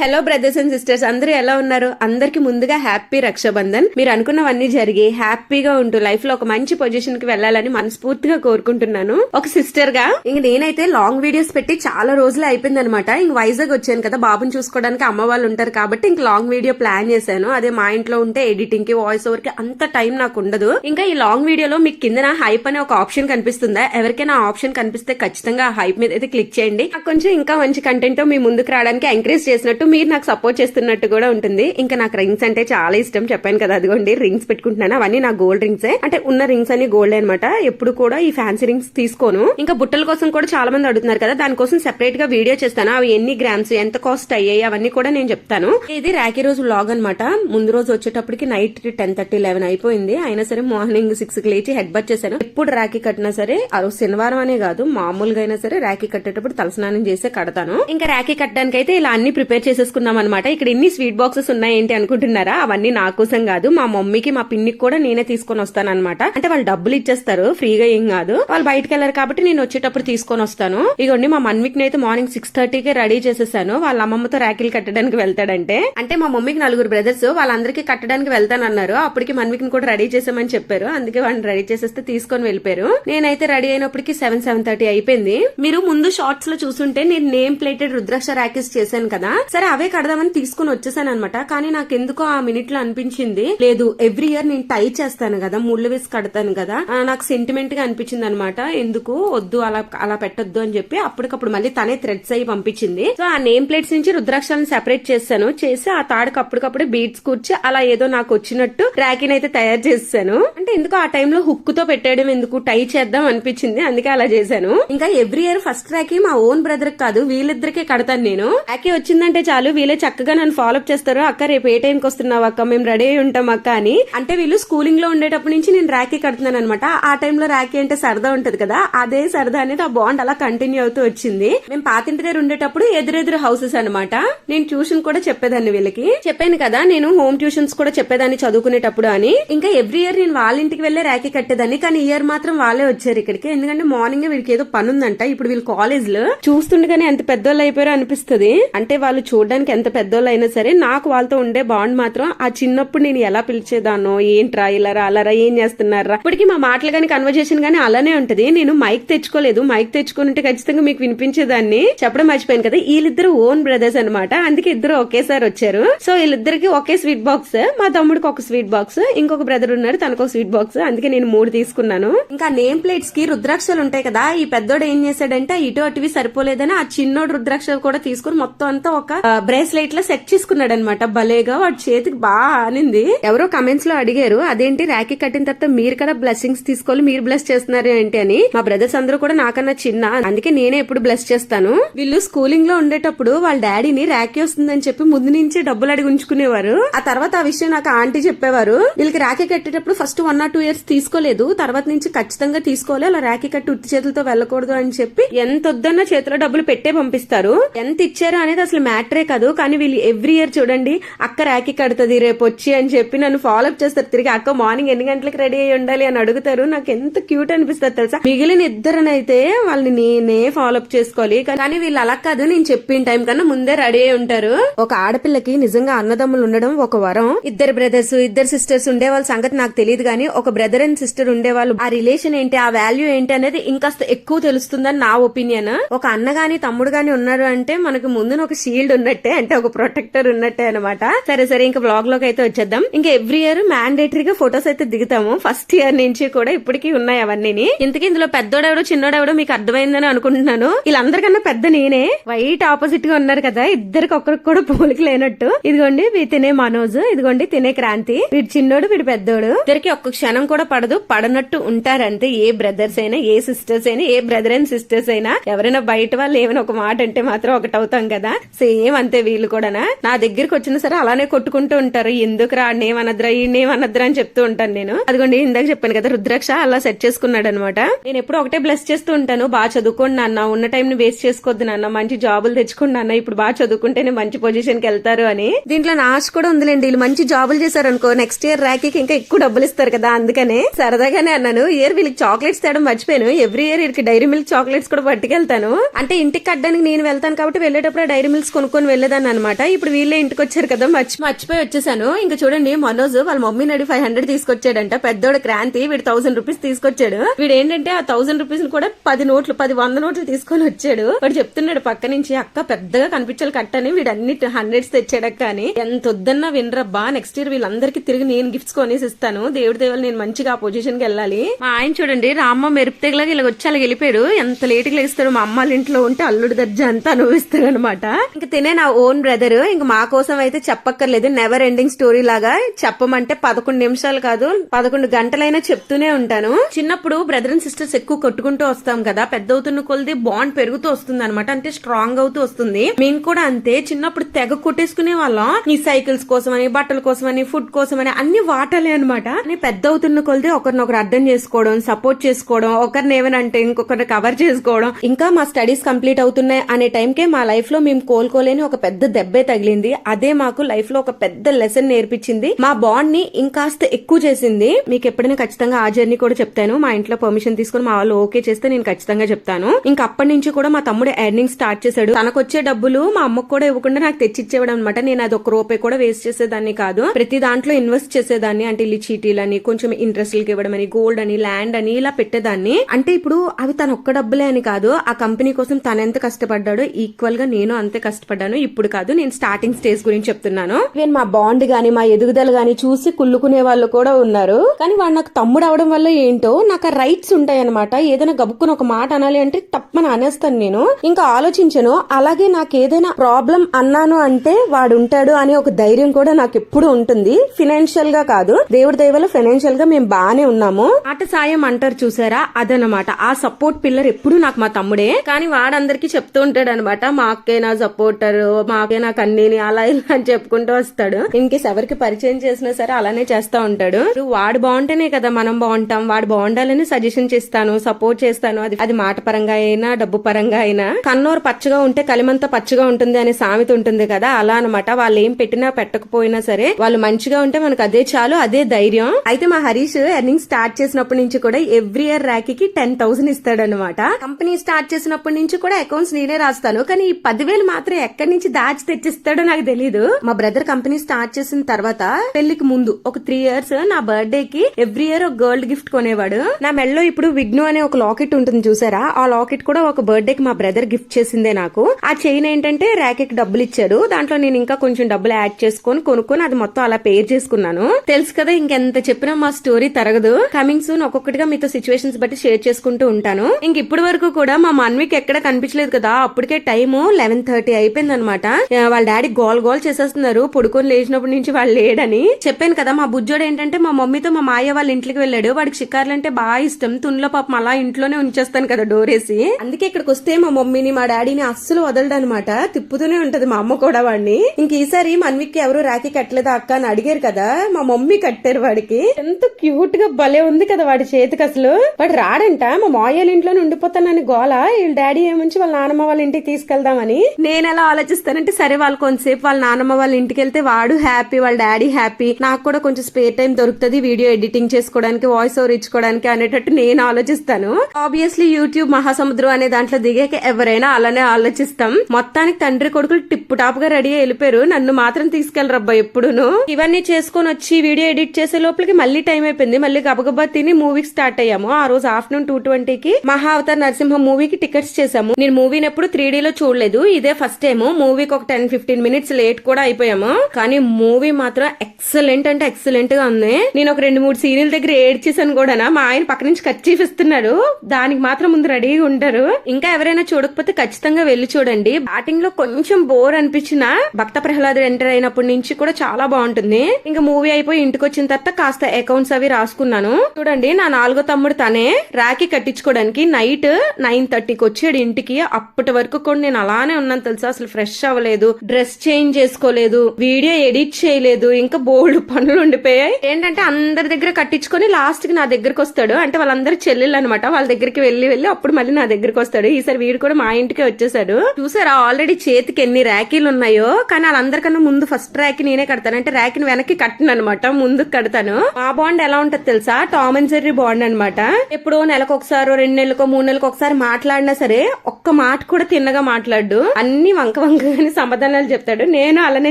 Hello brothers and sisters అందరూ ఎలా ఉన్నారు? అందరికి ముందుగా హ్యాపీ రక్షాబంధన్. మీరు అనుకున్నవన్నీ జరిగి హ్యాపీగా ఉంటూ లైఫ్లో ఒక మంచి పొజిషన్కి వెళ్ళాలని మనస్ఫూర్తిగా కోరుకుంటున్నాను. ఒక సిస్టర్గా ఇంక నేనైతే లాంగ్ వీడియోస్ పెట్టి చాలా రోజులు అయిపోయింది అనమాట ఇంక వైజాగ్ వచ్చాను కదా బాబుని చూసుకోవడానికి అమ్మ వాళ్ళు ఉంటారు కాబట్టి ఇంక లాంగ్ వీడియో ప్లాన్ చేశాను. అదే మా ఇంట్లో ఉంటే ఎడిటింగ్కి వాయిస్ ఓవర్కి అంత టైం నాకు ఉండదు. ఇంకా ఈ లాంగ్ వీడియోలో మీకు కింద హైప్ అనే ఒక ఆప్షన్ కనిపిస్తుందా? ఎవరికైనా ఆప్షన్ కనిపిస్తే ఖచ్చితంగా ఆ హైప్ మీద అయితే క్లిక్ చేయండి. నాకు కొంచెం ఇంకా మంచి కంటెంట్ మీ ముందుకు రావడానికి ఎంకరేజ్ చేసినట్టు మీరు నాకు సపోర్ట్ చేస్తున్నట్టు కూడా ఉంటుంది. ఇంకా నాకు రింగ్స్ అంటే చాలా ఇష్టం. చెప్పాను కదా అదిగోండి రింగ్స్ పెట్టుకుంటున్నాను. అవన్నీ నా గోల్డ్ రింగ్స్ అంటే ఉన్న రింగ్స్ అని గోల్డ్ అనమాట ఎప్పుడు కూడా ఈ ఫ్యాన్సీ రింగ్స్ తీసుకోను. ఇంకా బుట్టల కోసం కూడా చాలా మంది అడుగుతున్నారు కదా దానికోసం సెపరేట్గా వీడియో చేస్తాను. అవి ఎన్ని గ్రామ్స్ ఎంత కాస్ట్ అయ్యాయి అవన్నీ కూడా నేను చెప్తాను. ఇది రాఖీ రోజు వ్లాగ్ అనమాట ముందు రోజు వచ్చేటప్పటికి నైట్ టెన్ థర్టీ లెవెన్ అయిపోయింది. అయినా సరే మార్నింగ్ సిక్స్కి లేచి హెడ్ బట్ చేశాను. ఎప్పుడు రాఖీ కట్టినా సరే ఆ రోజు శనివారం అనే కాదు మామూలుగా అయినా సరే రాఖీ కట్టేటప్పుడు తలస్నానం చేసే కడతాను. ఇంకా రాఖీ కట్టడానికి అయితే ఇలా అన్ని ప్రిపేర్ చేసి చేసేసుకున్నాం అనమాట ఇక్కడ ఇన్ని స్వీట్ బాక్సెస్ ఉన్నాయి ఏంటి అనుకుంటున్నారా? అవన్నీ నా కోసం కాదు మా మమ్మీకి మా పిన్నికి కూడా నేనే తీసుకొని వస్తాను అనమాట అంటే వాళ్ళు డబ్బులు ఇచ్చేస్తారు ఫ్రీగా ఏం కాదు. వాళ్ళు బయటకు వెళ్ళారు కాబట్టి నేను వచ్చేటప్పుడు తీసుకొని వస్తాను. ఇగోండి మా మన్విక్ అయితే మార్నింగ్ సిక్స్ థర్టీకే రెడీ చేసేసాను. వాళ్ళ అమ్మమ్మతో ర్యాకిల్ కట్టడానికి వెళ్తాడంటే. అంటే మా మమ్మీకి నలుగురు బ్రదర్స్ వాళ్ళందరికీ కట్టడానికి వెళ్తానన్నారు. అప్పటికి మన్విక్ కూడా రెడీ చేసామని చెప్పారు. అందుకే వాళ్ళని రెడీ చేసేస్తే తీసుకొని వెళ్ళిపోయారు. నేనైతే రెడీ అయినప్పటికి సెవెన్ సెవెన్ థర్టీ అయిపోయింది. మీరు ముందు షార్ట్స్లో చూసుంటే నేను నేమ్ ప్లేటెడ్ రుద్రాక్ష ర్యాకిల్స్ చేశాను కదా. సరే అవే కడదామని తీసుకుని వచ్చేసాను అనమాట కానీ నాకు ఎందుకో ఆ మినిట్లో అనిపించింది లేదు ఎవ్రీ ఇయర్ నేను టై చేస్తాను కదా ముళ్ళు వేసి కడతాను కదా నాకు సెంటిమెంట్గా అనిపించింది అనమాట ఎందుకు? వద్దు అలా అలా పెట్టొద్దు అని చెప్పి అప్పటికప్పుడు మళ్ళీ తనే థ్రెడ్స్ అయ్యి పంపించింది. సో ఆ నేమ్ ప్లేట్స్ నుంచి రుద్రాక్షాలను సెపరేట్ చేశాను. చేసి ఆ తాడుకు అప్పటికప్పుడే బీట్స్ కూర్చి అలా ఏదో నాకు వచ్చినట్టు ర్యాకిన్ అయితే తయారు చేశాను. అంటే ఎందుకు ఆ టైంలో హుక్తో పెట్టేయడం ఎందుకు? టై చేద్దాం అనిపించింది అందుకే అలా చేశాను. ఇంకా ఎవ్రీ ఇయర్ ఫస్ట్ రాకి మా ఓన్ బ్రదర్ కాదు వీళ్ళిద్దరికే కడతాను నేను. రాకి వచ్చిందంటే చాలా. వీళ్ళే చక్కగా నన్ను ఫాలో అప్ చేస్తారు? అక్క రేపు ఏ టైంకి వస్తున్నావు అక్క? మేము రెడీ అయి ఉంటాం అక్క అని. అంటే వీళ్ళు స్కూలింగ్లో ఉండేటప్పటి నుంచి నేను ర్యాకీ కడుతున్నాను అనమాట ఆ టైంలో ర్యాకీ అంటే సరదా ఉంటది కదా? అదే సరదా అనేది ఆ బాండ్ అలా కంటిన్యూ అవుతూ వచ్చింది. మేము పాతింటి దగ్గర ఉండేటప్పుడు ఎదురెదురు హౌసెస్ అన్నమాట. నేను ట్యూషన్ కూడా చెప్పేదాన్ని వీళ్ళకి. చెప్పాను కదా నేను హోమ్ ట్యూషన్స్ కూడా చెప్పేదాన్ని చదువుకునేటప్పుడు అని. ఇంకా ఎవ్రీ ఇయర్ నేను వాళ్ళ ఇంటికి వెళ్ళే ర్యాకీ కట్టేదాన్ని. కానీ ఇయర్ మాత్రం వాళ్ళే వచ్చారు ఇక్కడికి. ఎందుకంటే మార్నింగ్ వీళ్ళకి ఏదో పని ఉందంట ఇప్పుడు వీళ్ళు కాలేజ్లో చూస్తుండగానే ఎంత పెద్దోళ్ళు అయిపోయారో అనిపిస్తుంది. అంటే వాళ్ళు చూడ చూడడానికి ఎంత పెద్దోళ్ళు అయినా సరే నాకు వాళ్ళతో ఉండే బాండ్ మాత్రం ఆ చిన్నప్పుడు నేను ఎలా పిలిచేదానో ఏంట్రా ఇలా రా అలా రా ఏం చేస్తున్నారా? ఇప్పటికి మా మాటలు కానీ కన్వర్జేషన్ కానీ అలానే ఉంటది. నేను మైక్ తెచ్చుకోలేదు. మైక్ తెచ్చుకుని ఉంటే ఖచ్చితంగా మీకు వినిపించేదాన్ని. చెప్పడం మర్చిపోయాను కదా. వీళ్ళిద్దరు ఓన్ బ్రదర్స్ అన్నమాట. అందుకే ఇద్దరు ఒకేసారి వచ్చారు. సో వీళ్ళిద్దరికి ఒకే స్వీట్ బాక్స్. మా తమ్ముడికి ఒక స్వీట్ బాక్స్. ఇంకొక బ్రదర్ ఉన్నారు తనకు ఒక స్వీట్ బాక్స్. అందుకే నేను మూడు తీసుకున్నాను. ఇంకా నేమ్ ప్లేట్స్కి రుద్రాక్షలు ఉంటాయి కదా. ఈ పెద్దోడు ఏం చేశాడంటే ఇటు అటువి సరిపోలేదని ఆ చిన్నోడు రుద్రాక్షలు కూడా తీసుకుని మొత్తం అంతా ఒక బ్రేస్లెట్లో సెట్ చేసుకున్నాడు అనమాట భలేగా వాడి చేతికి బాగా ఆనింది. ఎవరో కమెంట్స్లో అడిగారు అదేంటి రాఖీ కట్టిన తర్వాత మీరు కదా బ్లెస్సింగ్స్ తీసుకోవాలి మీరు బ్లెస్ చేస్తున్నారు ఏంటి అని? మా బ్రదర్స్ అందరూ కూడా నాకన్నా చిన్న అందుకే నేనే ఎప్పుడు బ్లెస్ చేస్తాను. వీళ్ళు స్కూలింగ్లో ఉండేటప్పుడు వాళ్ళ డాడీని రాఖీ వస్తుందని చెప్పి ముందు నుంచి డబ్బులు అడిగి ఉంచుకునేవారు. ఆ తర్వాత ఆ విషయం నాకు ఆంటీ చెప్పేవారు. వీళ్ళకి రాఖీ కట్టేటప్పుడు first one or two years తీసుకోలేదు. తర్వాత నుంచి ఖచ్చితంగా తీసుకోవాలి అలా రాఖీ కట్టి ఉత్తి చేతులతో వెళ్ళకూడదు అని చెప్పి ఎంత వద్దన్నా చేతిలో డబ్బులు పెట్టే పంపిస్తారు. ఎంత ఇచ్చారు అనేది అసలు మ్యాటరే కాదు కానీ వీళ్ళు ఎవ్రీ ఇయర్ చూడండి అక్క రాఖీ కడుతుంది రేపు వచ్చి అని చెప్పి నన్ను ఫాలో అప్ చేస్తారు. తిరిగి అక్క మార్నింగ్ ఎన్ని గంటలకు రెడీ అయ్యి ఉండాలి అని అడుగుతారు. నాకు ఎంత క్యూట్ అనిపిస్తుంది తెలుసా? మిగిలిన ఇద్దరనైతే వాళ్ళని నేనే ఫాలో అప్ చేసుకోవాలి. కానీ వీళ్ళు అలా కాదు నేను చెప్పిన టైం కన్నా ముందే రెడీ అయి ఉంటారు. ఒక ఆడపిల్లకి నిజంగా అన్నదమ్ములు ఉండడం ఒక వరం. ఇద్దరు బ్రదర్స్ ఇద్దరు సిస్టర్స్ ఉండే వాళ్ళ సంగతి నాకు తెలియదు కానీ ఒక బ్రదర్ అండ్ సిస్టర్ ఉండేవాళ్ళు ఆ రిలేషన్ ఏంటి ఆ వాల్యూ ఏంటి అనేది ఇంకాస్త ఎక్కువ తెలుస్తుందని నా ఒపీనియన్ ఒక అన్న గాని తమ్ముడు గాని ఉన్నారు అంటే మనకు ముందున ఒక షీల్డ్ ఉన్నట్టే అంటే ఒక ప్రొటెక్టర్ ఉన్నట్టే అనమాట సరే సరే ఇంకా బ్లాగ్లోకి అయితే వచ్చేద్దాం. ఇంకా ఎవ్రీ ఇయర్ మ్యాండేటరీగా ఫొటోస్ అయితే దిగుతాము. ఫస్ట్ ఇయర్ నుంచి కూడా ఇప్పటికీ ఉన్నాయి అవన్నీ ఇంతకీ ఇందులో పెద్దోడెవడో చిన్నోడెవడో మీకు అర్థమైందని అనుకుంటున్నాను. వీళ్ళందరికన్నా పెద్ద నేనే. వైట్ ఆపోజిట్గా ఉన్నారు కదా ఇద్దరికి ఒక్కరికి కూడా పోలికి లేనట్టు. ఇదిగోండి వీ తినే మనోజ్ ఇదిగోండి తినే క్రాంతి. వీడు చిన్నోడు వీడు పెద్దోడు. ఇద్దరికి ఒక్క క్షణం కూడా పడదు పడనట్టు ఉంటారంతే. ఏ బ్రదర్స్ అయినా ఏ సిస్టర్స్ అయినా ఏ బ్రదర్ అండ్ సిస్టర్స్ అయినా ఎవరైనా బయట వాళ్ళు ఏమైనా ఒక మాట అంటే మాత్రం ఒకటి అవుతాం కదా. సేమ్ అంతే వీళ్ళు కూడా నా దగ్గరికి వచ్చినా సరే అలానే కొట్టుకుంటూ ఉంటారు. ఎందుకు రా నేమనద్రా ఈ నేమనద్రా అని చెప్తూ ఉంటాను నేను. అదిగోండి ఇందాక చెప్పాను కదా రుద్రాక్ష అలా సెట్ చేసుకున్నాడు అనమాట నేను ఎప్పుడు ఒకటే బ్లెస్ చేస్తూ ఉంటాను. బాగా చదువుకోండి నాన్న. ఉన్న టైం ని వేస్ట్ చేసుకోవద్దు నాన్న. మంచి జాబులు తెచ్చుకోండి నాన్న. ఇప్పుడు బాగా చదువుకుంటేనే మంచి పొజిషన్కి వెళ్తారు అని. దీంట్లో నాశ ఆశ కూడా ఉందిలేండి. వీళ్ళు మంచి జాబులు చేశారు అనుకో నెక్స్ట్ ఇయర్ ర్యాకీకి ఇంకా ఎక్కువ డబ్బులు ఇస్తారు కదా అందుకనే సరదాగానే అన్నాను. ఇయర్ వీళ్ళకి చాక్లెట్స్ తేడం మర్చిపోయాను. ఎవ్రీ ఇయర్ వీళ్ళకి డైరీ మిల్క్ చాక్లెట్స్ కూడా పట్టుకెళ్తాను. అంటే ఇంటికి కట్టడానికి నేను వెళ్తాను కాబట్టి వెళ్ళేటప్పుడు డైరీ మిల్క్స్ కొనుక్కొని వెళ్ళేదాన్ని అనమాట ఇప్పుడు వీళ్ళే ఇంటికి వచ్చారు కదా మర్చి మర్చిపోయి వచ్చేసాను. ఇంకా చూడండి మనోజ్ వాళ్ళ మమ్మీ నడి ఫైవ్ హండ్రెడ్ తీసుకొచ్చాడంట. పెద్దోడు క్రాంతి వీడు థౌసండ్ రూపీస్ తీసుకొచ్చాడు. వీడు ఏంటంటే ఆ థౌసండ్ రూపీస్ కూడా పది నోట్లు పది వంద నోట్లు తీసుకొని వచ్చాడు. వాడు చెప్తున్నాడు పక్క నుంచి అక్క పెద్దగా కనిపించాలి కట్టని వీడు అన్ని హండ్రెడ్స్ తెచ్చాడక్క అని. ఎంత వద్దన్నా వినరబ్బా నెక్స్ట్ ఇయర్ వీళ్ళందరికీ తిరిగి నేను గిఫ్ట్స్ కొనేసి ఇస్తాను. దేవుడి దేవుడు నేను మంచిగా ఆ పొజిషన్కి వెళ్ళాలి. మా ఆయన చూడండి రామ్మ మెరుపు తెగలాగా ఇలా వచ్చి అలా వెళ్ళిపోయాడు. ఎంత లేట్గా లేస్తాడు మా అమ్మ వాళ్ళ ఇంట్లో ఉంటే అల్లుడు దర్జా అంతా అనుభవిస్తాడు అనమాట ఇంకా తినే నా ఓన్ బ్రదర్ ఇంక మా కోసం అయితే చెప్పక్కర్లేదు. నెవర్ ఎండింగ్ స్టోరీ లాగా చెప్పమంటే పదకొండు నిమిషాలు కాదు పదకొండు గంటలైనా చెప్తూనే ఉంటాను. చిన్నప్పుడు బ్రదర్ అండ్ సిస్టర్స్ ఎక్కువ కొట్టుకుంటూ వస్తాం కదా పెద్ద అవుతున్న కొలది బాండ్ పెరుగుతూ వస్తుంది అనమాట అంటే స్ట్రాంగ్ అవుతూ వస్తుంది. మేము కూడా అంతే చిన్నప్పుడు తెగ కొట్టేసుకునే వాళ్ళం. ఈ సైకిల్స్ కోసమని బట్టల కోసమని ఫుడ్ కోసమని అన్ని వాటాలే అనమాట పెద్ద అవుతున్న కొలది ఒకరినొకరు అర్థం చేసుకోవడం సపోర్ట్ చేసుకోవడం ఒకరిని ఏమనంటే ఇంకొకరిని కవర్ చేసుకోవడం. ఇంకా మా స్టడీస్ కంప్లీట్ అవుతున్నాయి అనే టైంకే మా లైఫ్లో మేము కోలుకోలేని ఒక పెద్ద దెబ్బే తగిలింది. అదే మాకు లైఫ్లో ఒక పెద్ద లెసన్ నేర్పించింది. మా బాండ్ని ఇంకాస్త ఎక్కువ చేసింది. మీకు ఎప్పుడైనా ఖచ్చితంగా ఆ జర్నీ కూడా చెప్తాను. మా ఇంట్లో పర్మిషన్ తీసుకుని మా వాళ్ళు ఓకే చేస్తే నేను ఖచ్చితంగా చెప్తాను. ఇంకా అప్పటి నుంచి కూడా మా తమ్ముడు ఎర్నింగ్ స్టార్ట్ చేశాడు. తనకు వచ్చే డబ్బులు మా అమ్మకు కూడా ఇవ్వకుండా నాకు తెచ్చిచ్చేవాడు అనమాట నేను అది ఒక రూపాయి కూడా వేస్ట్ చేసేదాన్ని కాదు. ప్రతి దాంట్లో ఇన్వెస్ట్ చేసేదాన్ని. అంటే ఇల్లు చీటీలని కొంచెం ఇంట్రెస్ట్లకి ఇవ్వడం అని గోల్డ్ అని ల్యాండ్ అని ఇలా పెట్టేదాన్ని. అంటే ఇప్పుడు అవి తన ఒక్క డబ్బులే అని కాదు. ఆ కంపెనీ కోసం తన ఎంత కష్టపడ్డాడో ఈక్వల్గా నేను అంతే కష్టపడ్డాను. ఇప్పుడు కాదు నేను స్టార్టింగ్ స్టేజ్ గురించి చెప్తున్నాను. నేను మా బాండ్ గాని మా ఎదుగుదల గాని చూసి కుళ్ళుకునే వాళ్ళు కూడా ఉన్నారు. కానీ వాడు నాకు తమ్ముడు అవడం వల్ల ఏంటో నాకు ఆ రైట్స్ ఉంటాయి అనమాట ఏదైనా గబుక్కుని ఒక మాట అనాలి అంటే తప్పని అనేస్తాను నేను. ఇంకా ఆలోచించను అలాగే నాకు ఏదైనా ప్రాబ్లం అన్నాను అంటే వాడు ఉంటాడు అనే ఒక ధైర్యం కూడా నాకు ఎప్పుడు ఉంటుంది. ఫినాన్షియల్గా కాదు దేవుడి దయవల్ల ఫైనాన్షియల్గా మేము బాగానే ఉన్నాము. ఆట సాయం అంటారు చూసారా? అదనమాట ఆ సపోర్ట్ పిల్లర్ ఎప్పుడు నాకు మా తమ్ముడే. కానీ వాడందరికి చెప్తూ ఉంటాడు అనమాట మా అక్కే నా సపోర్టర్ మా మాకే నా కన్నీని అలా ఇలా అని చెప్పుకుంటూ వస్తాడు. ఇన్ ఎవరికి పరిచయం చేసినా సరే అలానే చేస్తా ఉంటాడు. వాడు బాగుంటేనే కదా మనం బాగుంటాం. వాడు బాగుండాలని సజెషన్ చేస్తాను సపోర్ట్ చేస్తాను. అది అది మాట పరంగా అయినా డబ్బు పరంగా అయినా కన్నోరు పచ్చగా ఉంటే కలిమంతా పచ్చగా ఉంటుంది అనే సామెత ఉంటుంది కదా. అలా అనమాట వాళ్ళు ఏం పెట్టినా పెట్టకపోయినా సరే వాళ్ళు మంచిగా ఉంటే మనకు అదే చాలు అదే ధైర్యం. అయితే మా హరీష్ ఎర్నింగ్ స్టార్ట్ చేసినప్పటి నుంచి కూడా ఎవ్రీ ఇయర్ ర్యాకీకి టెన్ థౌసండ్ ఇస్తాడనమాట కంపెనీ స్టార్ట్ చేసినప్పటి నుంచి కూడా అకౌంట్స్ నేనే రాస్తాను. కానీ ఈ పదివేలు మాత్రం ఎక్కడి నుంచి దాచి తెచ్చిస్తాడో నాకు తెలియదు మా బ్రదర్ కంపెనీ స్టార్ట్ చేసిన తర్వాత పెళ్ళికి ముందు ఒక త్రీ ఇయర్స్ నా బర్త్డే కి ఎవ్రీ ఇయర్ ఒక గోల్డ్ గిఫ్ట్ కొనేవాడు. నా మెల్లో ఇప్పుడు విగ్ను అనే ఒక లాకెట్ ఉంటుంది చూసారా? ఆ లాకెట్ కూడా ఒక బర్త్డే కి మా బ్రదర్ గిఫ్ట్ చేసిందే నాకు. ఆ చైన్ ఏంటంటే ర్యాకెట్ డబ్బులు ఇచ్చాడు. దాంట్లో నేను ఇంకా కొంచెం డబ్బులు యాడ్ చేసుకొని కొనుక్కొని అది మొత్తం అలా పేర్ చేసుకున్నాను. తెలుసు కదా ఇంకెంత చెప్పినా మా స్టోరీ తరగదు. కమింగ్ సూన్ ఒక్కొక్కటిగా మీతో సిచ్యువేషన్స్ బట్టి షేర్ చేసుకుంటూ ఉంటాను. ఇంక ఇప్పటి వరకు కూడా మా మన్వికి ఎక్కడ కనిపించలేదు కదా. అప్పటికే టైం లెవెన్ థర్టీ అయిపోయింది అనమాట. వాళ్ళ డాడీ గోల్ గోల్ చేసేస్తున్నారు. పడుకొని లేచినప్పటి నుంచి వాళ్ళు లేడని. చెప్పాను కదా మా బుజ్జోడు ఏంటంటే మా మమ్మీతో మా మాయ వాళ్ళ ఇంటికి వెళ్ళాడు. వాడికి షికార్లు అంటే బాగా ఇష్టం. తున్లో పాపం అలా ఇంట్లోనే ఉంచేస్తాను కదా డోరేసి. అందుకే ఇక్కడికి వస్తే మా మమ్మీని మా డాడీని అస్సలు వదలడు అనమాట తిప్పుతూనే ఉంటది మా అమ్మ కూడా వాడిని. ఇంక ఈసారి మన్విక్ ఎవరు రాఖీ కట్టలేదా అక్క అని అడిగారు కదా మా మమ్మీ కట్టారు వాడికి. ఎంత క్యూట్గా భలే ఉంది కదా వాడి చేతికి అసలు. వాడు రాడంట మా మాయల ఇంట్లోనే ఉండిపోతానని గోల. వీళ్ళ డాడీ ఏముంచి వాళ్ళ నానమ్మ వాళ్ళ ఇంటికి తీసుకెళ్దామని. నేను ఎలా ఆలోచిస్తానంటే సరే వాళ్ళు కొంతసేపు వాళ్ళ నానమ్మ వాళ్ళ ఇంటికి వెళ్తే వాడు హ్యాపీ వాళ్ళ డాడీ హ్యాపీ. నాకు కూడా కొంచెం స్పేర్ టైం దొరుకుతుంది వీడియో ఎడిటింగ్ చేసుకోవడానికి వాయిస్ ఓవర్ ఇచ్చుకోవడానికి అనేటట్టు నేను ఆలోచిస్తాను. ఆబ్వియస్లీ యూట్యూబ్ మహాసముద్రం అనే దాంట్లో దిగాక ఎవరైనా అలానే ఆలోచిస్తాం. మొత్తానికి తండ్రి కొడుకులు టిప్పు టాప్గా రెడీ వెళ్ళిపోయారు. నన్ను మాత్రం తీసుకెళ్ళరబ్బా ఎప్పుడును. ఇవన్నీ చేసుకొని వచ్చి వీడియో ఎడిట్ చేసే లోపలికి మళ్ళీ టైం అయిపోయింది. మళ్ళీ గబగబా తిని మూవీకి స్టార్ట్ అయ్యాము. ఆ రోజు ఆఫ్టర్నూన్ టూ ట్వంటీకి మహా అవతార్ నరసింహ మూవీకి టికెట్స్ చేసాము నేను మూవీని ఎప్పుడు త్రీ లో చూడలేదు. ఇదే ఫస్ట్ టైం మూవీకి ఒక టెన్ ఫిఫ్టీన్ మినిట్స్ లేట్ కూడా అయిపోయాము. కానీ మూవీ మాత్రం ఎక్సలెంట్ అంటే ఎక్సలెంట్గా ఉంది. నేను ఒక రెండు మూడు సీరియల్ దగ్గర ఏడ్చేసాను కూడా మా ఆయన పక్క నుంచి కచ్చీఫ్ ఇస్తున్నాడు దానికి మాత్రం ముందు రెడీగా ఉంటారు. ఇంకా ఎవరైనా చూడకపోతే ఖచ్చితంగా వెళ్ళి చూడండి. బ్యాటింగ్లో కొంచెం బోర్ అనిపించిన భక్త ప్రహ్లాదుడు ఎంటర్ అయినప్పటి నుంచి కూడా చాలా బాగుంటుంది. ఇంకా మూవీ అయిపోయి ఇంటికి వచ్చిన తర్వాత కాస్త అకౌంట్స్ అవి రాసుకున్నాను. చూడండి నా నాలుగో తమ్ముడు తనే రాఖీ కట్టించుకోవడానికి నైట్ నైన్ థర్టీకి వచ్చాడు ఇంటికి. అప్పటి వరకు కూడా నేను అలానే ఉన్నాను తెలుసా అసలు ఫ్రెష్ అవ్వలేదు డ్రెస్ చేంజ్ చేసుకోలేదు వీడియో ఎడిట్ చేయలేదు ఇంకా బోల్డ్ పనులు ఉండిపోయాయి. ఏంటంటే అందరి దగ్గర కట్టించుకొని లాస్ట్కి నా దగ్గరకు వస్తాడు. అంటే వాళ్ళందరూ చెల్లెలు అనమాట వాళ్ళ దగ్గరికి వెళ్ళి వెళ్ళి అప్పుడు మళ్ళీ నా దగ్గరికి వస్తాడు. ఈసారి వీడు కూడా మా ఇంటికి వచ్చేసాడు. చూసారా ఆల్రెడీ చేతికి ఎన్ని ర్యాకీలు ఉన్నాయో? కానీ వాళ్ళందరికన్నా ముందు ఫస్ట్ ర్యాక్ నేనే కడతాను. అంటే ర్యాక్ వెనక్కి కట్టను అనమాట ముందుకు కడతాను. ఆ బాండ్ ఎలా ఉంటది తెలుసా? టామ్ అండ్ జెర్రీ బాండ్ అనమాట ఎప్పుడో నెలకు ఒకసారి రెండు నెలలకు మూడు నెలలకు ఒకసారి మాట్లాడినా సరే ఒక్క మాట కూడా తిన్నగా మాట్లాడు. అన్ని వంక వంక అని సమాధానాలు చెప్తాడు. నేను అలానే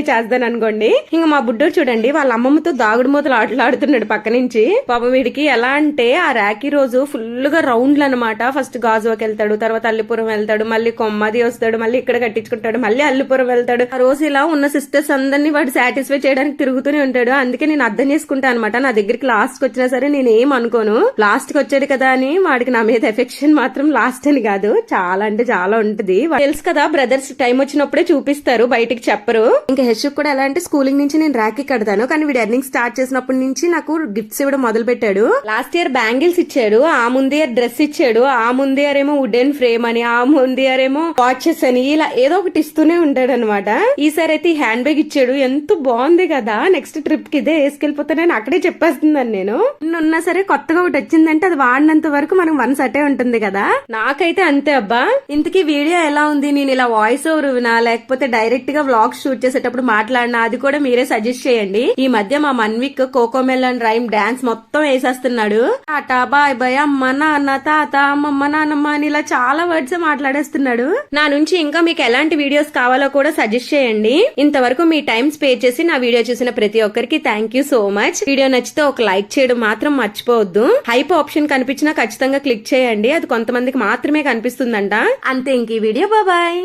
చేస్తాను అనుకోండి. ఇంకా మా బుడ్డోడు చూడండి వాళ్ళ అమ్మమ్మతో దాగుడు మూతలు ఆటలు ఆడుతున్నాడు పక్క నుంచి. పాప వీడికి ఎలా అంటే ఆ రాఖీ రోజు ఫుల్గా రౌండ్లు అనమాట ఫస్ట్ గాజువాకి వెళ్తాడు తర్వాత అల్లిపురం వెళ్తాడు మళ్ళీ కొమ్మది వస్తాడు మళ్ళీ ఇక్కడ కట్టించుకుంటాడు మళ్ళీ అల్లిపురం వెళ్తాడు. ఆ రోజు ఇలా ఉన్న సిస్టర్స్ అందరినీ వాడు సాటిస్ఫై చేయడానికి తిరుగుతూనే ఉంటాడు. అందుకే నేను అర్థం చేసుకుంటా అనమాట నా దగ్గరికి లాస్ట్కి వచ్చినా సరే నేను ఏం అనుకోను. లాస్ట్కి వచ్చాడు కదా అని వాడికి నా మీద ఎఫెక్షన్ మాత్రం లాస్ట్ అని కాదు. చాలా అంటే చాలా ఉంటది. వాడు తెలుసు కదా బ్రదర్స్ టైం వచ్చినప్పుడే చూపిస్తారు బయటికి చెప్పరు. ఇంకా యశ్ కూడా ఎలా అంటే స్కూలింగ్ నుంచి నేను రాఖీ కడతాను కానీ వీడు ఎర్నింగ్ స్టార్ట్ చేసినప్పటి నుంచి నాకు గిఫ్ట్స్ ఇవ్వడం మొదలు పెట్టాడు లాస్ట్ ఇయర్ బ్యాంగిల్స్ ఇచ్చాడు ఆ ముందు ఇయర్ డ్రెస్ ఇచ్చాడు ఆ ముందు ఇయర్ ఏమో వుడెన్ ఫ్రేమ్ అని ఆ ముందు ఇయర్ ఏమో వాచెస్ అని ఇలా ఏదో ఒకటి ఇస్తూనే ఉంటాడు అనమాట ఈసారి అయితే హ్యాండ్ బ్యాగ్ ఇచ్చాడు ఎంత బాగుంది కదా. నెక్స్ట్ ట్రిప్కి ఇదే వేసుకెళ్ళిపోతానని అక్కడే చెప్పేస్తున్నాను నేను. ఉన్నా సరే కొత్తగా ఒకటి వచ్చిందంటే అది వాడినంత వరకు మనం వన్ సటే ఉంటుంది కదా. నాకైతే అంతే అబ్బా. ఇంతకీ వీడియో ఎలా ఉంది? నేను ఇలా వాయిస్ ఓవర్ వినా లేకపోతే డైరెక్ట్గా వ్లాగ్ షూట్ చేసేటప్పుడు మాట్లాడినా అది కూడా మీరే సజెస్ట్ చేయండి. ఈ మధ్య మా మన్విక్ కోకోమెలన్ రైమ్ డాన్స్ మొత్తం వేసేస్తున్నాడు. టాటా బాయ్ బాయ్ అమ్మ నాన్న తాత అమ్మమ్మ నాన్నమ్మ అని ఇలా చాలా వర్డ్స్ మాట్లాడేస్తున్నాడు. నా నుంచి ఇంకా మీకు ఎలాంటి వీడియోస్ కావాలో కూడా సజెస్ట్ చేయండి. ఇంతవరకు మీ టైం స్పే చేసి నా వీడియో చూసిన ప్రతి ఒక్కరికి thank you so much video నచ్చితే ఒక లైక్ చేయడం మాత్రం మర్చిపోవద్దు. హైప్ ఆప్షన్ కనిపించినా ఖచ్చితంగా క్లిక్ చేయండి. అది కొంతమందికి మాత్రమే కనిపిస్తుందంట. అంతే ఇంక ఈ వీడియో బాబాయ్